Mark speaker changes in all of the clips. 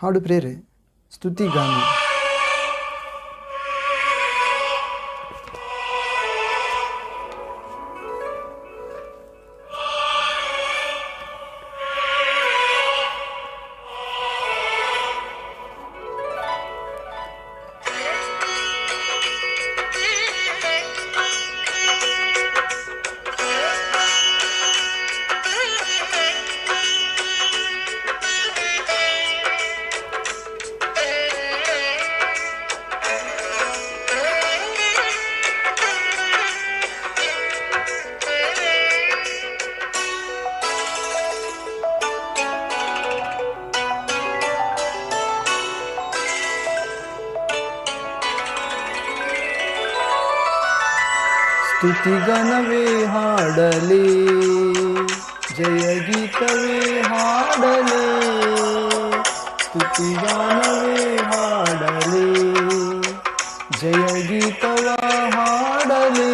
Speaker 1: ಹಾಡು ಪ್ರೇರೆ ಸ್ತುತಿಗಾನ ಸ್ತುತಿಗನವೇ ಹಾಡಲಿ. ಜಯ ಗೀತವೇ ಹಾಡಲಿ. ಸ್ತುತಿಗಾನವೇ ಹಾಡಲಿ. ಜಯ ಗೀತವ ಹಾಡಲಿ.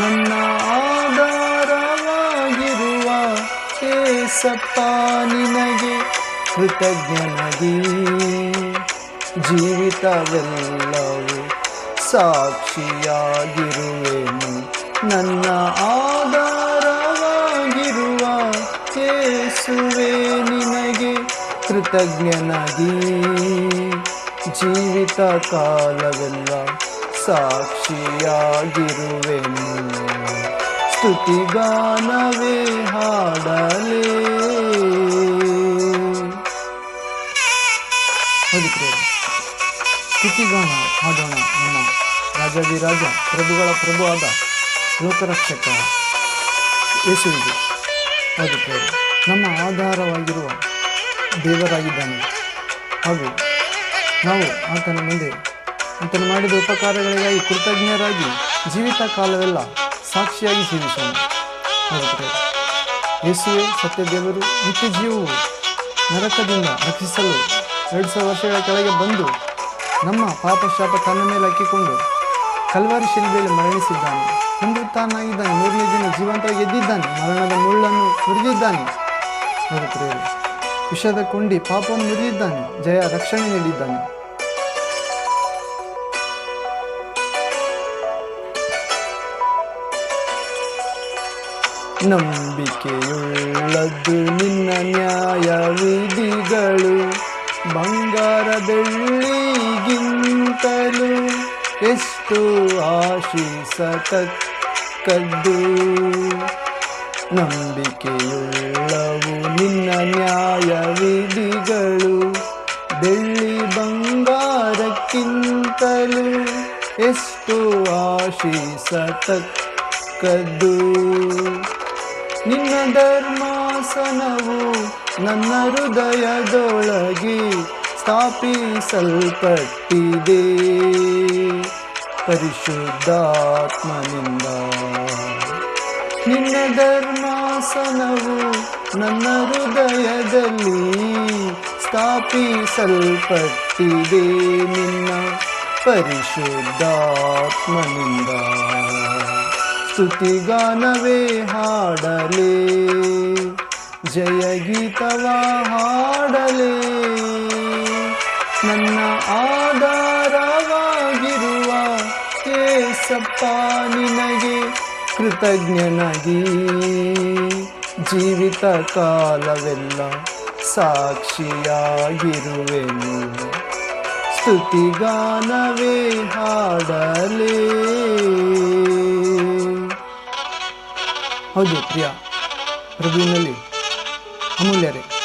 Speaker 1: ನನ್ನ ಆಧಾರವಾಗಿರುವ ಕೇಸಪ್ಪ ನಿನಗೆ ಕೃತಜ್ಞನದಿ ಜೀವಿತವೆಲ್ಲವೂ ಸಾಕ್ಷಿಯಾಗಿರುವೆನು. ನನ್ನ ಆಧಾರವಾಗಿರುವ ಕೇಸುವೆ ನಿನಗೆ ಕೃತಜ್ಞನಾಗಿ. ಜೀವಿತ ಕಾಲವೆಲ್ಲ ಸಾಕ್ಷಿಯಾಗಿರುವೆನು. ಸ್ತುತಿಗಾನವೇ ಹಾಡಲೇ. ರಾಜಾದಿರಾಜ ಪ್ರಭುಗಳ ಪ್ರಭು ಆದ ಲೋಕರಕ್ಷಕ ಯೇಸುವಿಗೆ ಪ್ರಿಯರೇ. ನಮ್ಮ ಆಧಾರವಾಗಿರುವ ದೇವರಾಗಿದ್ದಾನೆ ಹಾಗೂ ನಾವು ಆತನ ಮುಂದೆ ಆತನು ಮಾಡಿದ ಉಪಕಾರಗಳಿಗಾಗಿ ಕೃತಜ್ಞರಾಗಿ ಜೀವಿತ ಕಾಲವೆಲ್ಲ ಸಾಕ್ಷಿಯಾಗಿ ಜೀವಿಸೋಣ ಪ್ರಿಯರೇ. ಯೇಸುವೆ ಸತ್ಯದೇವರು ನಿತ್ಯ ಜೀವವು ನರಕದಿಂದ ರಕ್ಷಿಸಲು ಎರಡು ಸಾವಿರ ವರ್ಷಗಳ ಕೆಳಗೆ ಬಂದು ನಮ್ಮ ಪಾಪ ಶಾಪ ತನ್ನ ಮೇಲೆ ಹಾಕಿಕೊಂಡು ಕಲ್ವಾರಿ ಶಿಲ್ಬೆಯಲ್ಲಿ ಮರಣಿಸಿದ್ದಾನೆ. ಹಿಂದುತ್ತಾನಾಗಿದ್ದಾನೆ ಮೂರನೇ ದಿನ ಜೀವಂತವಾಗಿ ಎದ್ದಿದ್ದಾನೆ. ಮರಣದ ಮುಳ್ಳನ್ನು ಮುರಿದಿದ್ದಾನೆ. ವಿಷದ ಕೊಂಡಿ ಪಾಪವನ್ನು ಮುರಿದಿದ್ದಾನೆ. ಜಯ ರಕ್ಷಣೆ ನೀಡಿದ್ದಾನೆ. ನಂಬಿಕೆಯುಳ್ಳದ್ದು ನಿನ್ನ ನ್ಯಾಯ ವಿಧಿಗಳು ಬಂಗಾರ ಬೆಳ್ಳಿಗಿಂತಲೂ ಎಷ್ಟು ಆಶಿಸತಕ್ಕದ್ದು? ನಂಬಿಕೆಯುಳ್ಳವು ನಿನ್ನ ನ್ಯಾಯ ವಿಧಿಗಳು ಬೆಳ್ಳಿ ಬಂಗಾರಕ್ಕಿಂತಲೂ ಎಷ್ಟು ಆಶಿಸತಕ್ಕದ್ದು? ನಿನ್ನ ಧರ್ಮಾಸನವು ನನ್ನ ಹೃದಯದೊಳಗೆ ಸ್ಥಾಪಿಸಲ್ಪಟ್ಟಿದೆ. ಪರಿಶುದ್ಧಾತ್ಮನಿಂದ. ನಿನ್ನ ಧರ್ಮಾಸನವು ನನ್ನ ಹೃದಯದಲ್ಲಿ ಸ್ಥಾಪಿಸಲ್ಪಟ್ಟಿದೆ. ನಿನ್ನ ಪರಿಶುದ್ಧಾತ್ಮನಿಂದ. ಸ್ತುತಿಗಾನವೇ ಹಾಡಲೇ. ಜಯ ಗೀತವ ಹಾಡಲೇ. ನನ್ನ ಆಧಾರವಾಗಿರುವ ಕೇಸಪ್ಪ ನಿನಗೆ ಕೃತಜ್ಞನಾಗಿ. ಜೀವಿತ ಕಾಲವೆಲ್ಲ ಸಾಕ್ಷಿಯಾಗಿರುವೆನು. ಸ್ತುತಿಗಾನವೇ ಹಾಡಲೇ. ಹೌದು ಪ್ರಿಯ ಪ್ರಭುವಿನಲ್ಲಿ ಅಮೂಲ್ಯರೇ.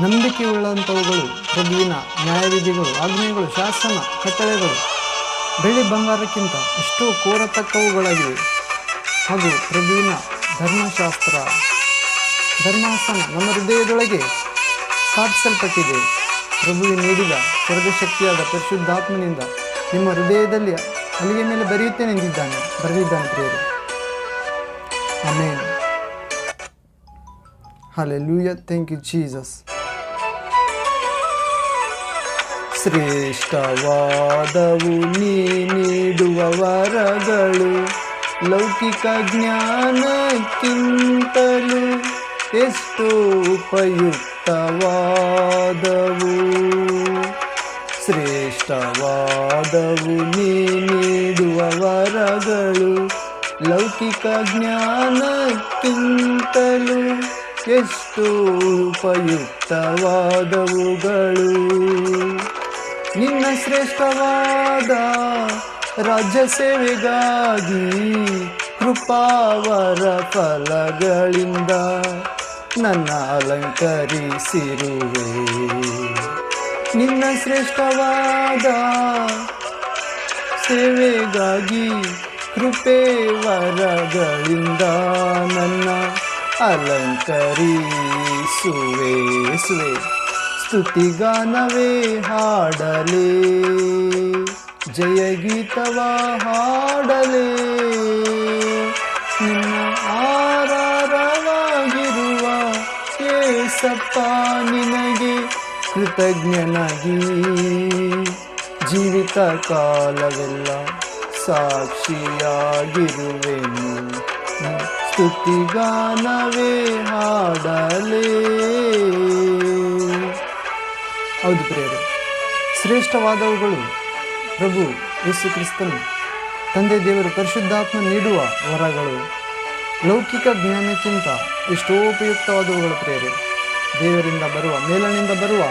Speaker 1: ನಂಬಿಕೆಯುಳ್ಳಂಥವುಗಳು ಪ್ರಭುವಿನ ನ್ಯಾಯವಿಧಿಗಳು ಆಜ್ಞೆಗಳು ಶಾಸನ, ಕಟ್ಟಳೆಗಳು, ಬೆಳ್ಳಿ ಬಂಗಾರಕ್ಕಿಂತ ಎಷ್ಟೋ ಕೋರತಕ್ಕವುಗಳಾಗಿವೆ. ಹಾಗೂ ಪ್ರಭುವಿನ ಧರ್ಮಶಾಸ್ತ್ರ, ಧರ್ಮಾಸನ ನಮ್ಮ ಹೃದಯದೊಳಗೆ ಸ್ಥಾಪಿಸಲ್ಪಟ್ಟಿದೆ. ಪ್ರಭುವಿ ನೀಡಿದ ಸ್ವರ್ಗಶಕ್ತಿಯಾದ ಪರಿಶುದ್ಧಾತ್ಮನಿಂದ ನಿಮ್ಮ ಹೃದಯದಲ್ಲಿ ಅಲ್ಲಿಗೆ ಮೇಲೆ ಬರೆಯುತ್ತೇನೆ ಎಂದಿದ್ದಾನೆ. ಬರೆದಿದ್ದಾನೆ ಪ್ರಿಯರು. Hallelujah thank you Jesus. ಶ್ರೇಷ್ಠವಾದವು ನೀ ನೀಡುವ ವರಗಳು. ಲೌಕಿಕ ಜ್ಞಾನಕ್ಕಿಂತಲೂ ಎಷ್ಟು ಉಪಯುಕ್ತವಾದವು. ಶ್ರೇಷ್ಠವಾದವು ನೀ ನೀಡುವ ವರಗಳು. ಲೌಕಿಕ ಜ್ಞಾನಕ್ಕಿಂತಲೂ ಎಷ್ಟು ಉಪಯುಕ್ತವಾದವುಗಳು. ನಿನ್ನ ಶ್ರೇಷ್ಠವಾದ ರಾಜ್ಯ ಸೇವೆಗಾಗಿ ಕೃಪಾವರ ಫಲಗಳಿಂದ ನನ್ನ ಅಲಂಕರಿಸಿರುವೆ. ನಿನ್ನ ಶ್ರೇಷ್ಠವಾದ ಸೇವೆಗಾಗಿ ಕೃಪೆ ವರಗಳಿಂದ ನನ್ನ ಅಲಂಕರಿಸುವೆ. ಸುವೆ ಸ್ತುತಿಗಾನವೇ ಹಾಡಲೇ. ಜಯಗೀತವ ಹಾಡಲೇ. ನಿನ್ನ ಆರಾರವಾಗಿರುವ ಏಸಪ್ಪ ನಿನಗೆ ಕೃತಜ್ಞನಾಗಿ. ಜೀವಿತ ಕಾಲವೆಲ್ಲ ಸಾಕ್ಷಿಯಾಗಿರುವೆನು. ಸ್ತುತಿಗಾನವೇ ಹಾಡಲೇ. ಹೌದು ಪ್ರಿಯರೇ. ಶ್ರೇಷ್ಠವಾದವುಗಳು ಪ್ರಭು ಯೇಸು ಕ್ರಿಸ್ತನು. ತಂದೆ ದೇವರು ಪರಿಶುದ್ಧಾತ್ಮ ನೀಡುವ ವರಗಳು. ಲೌಕಿಕ ಜ್ಞಾನಕ್ಕಿಂತ ಎಷ್ಟೋ ಉಪಯುಕ್ತವಾದವುಗಳು ಪ್ರಿಯರು. ದೇವರಿಂದ ಬರುವ, ಮೇಲನಿಂದ ಬರುವ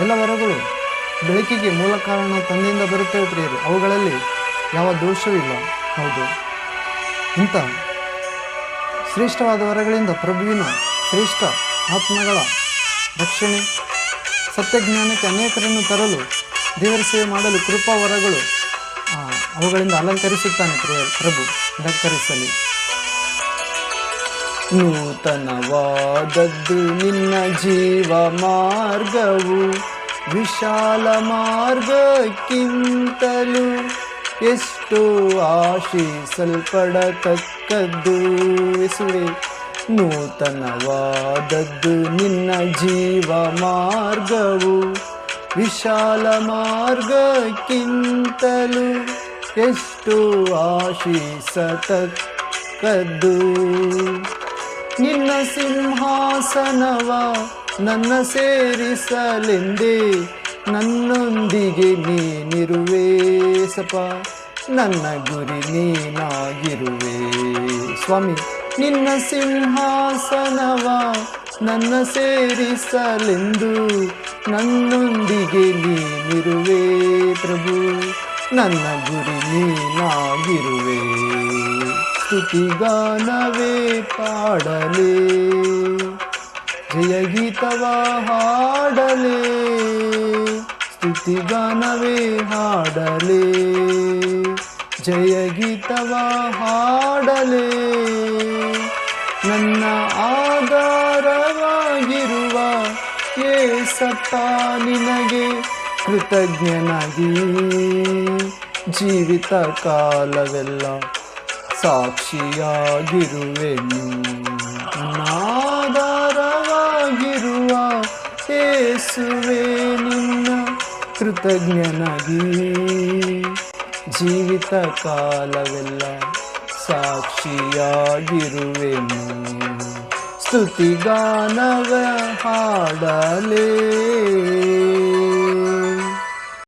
Speaker 1: ಎಲ್ಲ ವರಗಳು ಬೆಳಕಿಗೆ ಮೂಲ ಕಾರಣ ತಂದೆಯಿಂದ ಬರುತ್ತವೆ ಪ್ರಿಯರು. ಅವುಗಳಲ್ಲಿ ಯಾವ ದೋಷವಿಲ್ಲ ಹೌದು. ಇಂಥ ಶ್ರೇಷ್ಠವಾದ ವರಗಳಿಂದ ಪ್ರಭುವಿನ ಶ್ರೇಷ್ಠ ಆತ್ಮಗಳ ರಕ್ಷಣೆ ಸತ್ಯಜ್ಞಾನಕ್ಕೆ ಅನೇಕರನ್ನು ತರಲು ದೇವರ ಸೇವೆ ಮಾಡಲು ಕೃಪಾ ವರಗಳು ಅವುಗಳಿಂದ ಅಲಂಕರಿಸುತ್ತಾನೆ ಪ್ರಭು ಅಲಂಕರಿಸಲಿ ನೂತನವಾದದ್ದು ನಿನ್ನ ಜೀವ ಮಾರ್ಗವು, ವಿಶಾಲ ಮಾರ್ಗಕ್ಕಿಂತಲೂ ಎಷ್ಟು ಆಶಿಸಲ್ಪಡತಕ್ಕದ್ದು. ಎಸುವೆ ನೂತನವಾದದ್ದು ನಿನ್ನ ಜೀವ ಮಾರ್ಗವು. ವಿಶಾಲ ಮಾರ್ಗಕ್ಕಿಂತಲೂ ಎಷ್ಟು ಆಶೀಸತಕ್ಕದ್ದು. ನಿನ್ನ ಸಿಂಹಾಸನವ ನನ್ನ ಸೇರಿಸಲೆಂದೇ, ನನ್ನೊಂದಿಗೆ ನೀನಿರುವೆ ಸಪ. ನನ್ನ ಗುರಿ ನೀನಾಗಿರುವೆ ಸ್ವಾಮಿ. ನಿನ್ನ ಸಿಂಹಾಸನವ ನನ್ನ ಸೇರಿಸಲೆಂದು ನನ್ನೊಂದಿಗೆ ನೀನಿರುವೆ ಪ್ರಭು. ನನ್ನ ಗುರಿ ನೀನಾಗಿರುವೆ. ಸ್ತುತಿಗಾನವೇ ಪಾಡಲೆ. ಜಯ ಗೀತವ ಹಾಡಲೇ. ಸ್ತುತಿಗಾನವೇ ಹಾಡಲೇ. ಜಯಗೀತವ ಹಾಡಲೇ. ಏಸಪ್ಪ ನಿನಗೆ ಕೃತಜ್ಞನಾಗಿ. ಜೀವಿತ ಕಾಲವೆಲ್ಲ ಸಾಕ್ಷಿಯಾಗಿರುವೆನು. ನಾದಾರವಾಗಿರುವ ಏಸುವೆ ನಿನ್ನ ಕೃತಜ್ಞನಾಗಿ. ಜೀವಿತ ಕಾಲವೆಲ್ಲ ಸಾಕ್ಷಿಯಾಗಿರುವೆನು. ಸ್ತುತಿಗಾನವ ಹಾಡಲೇ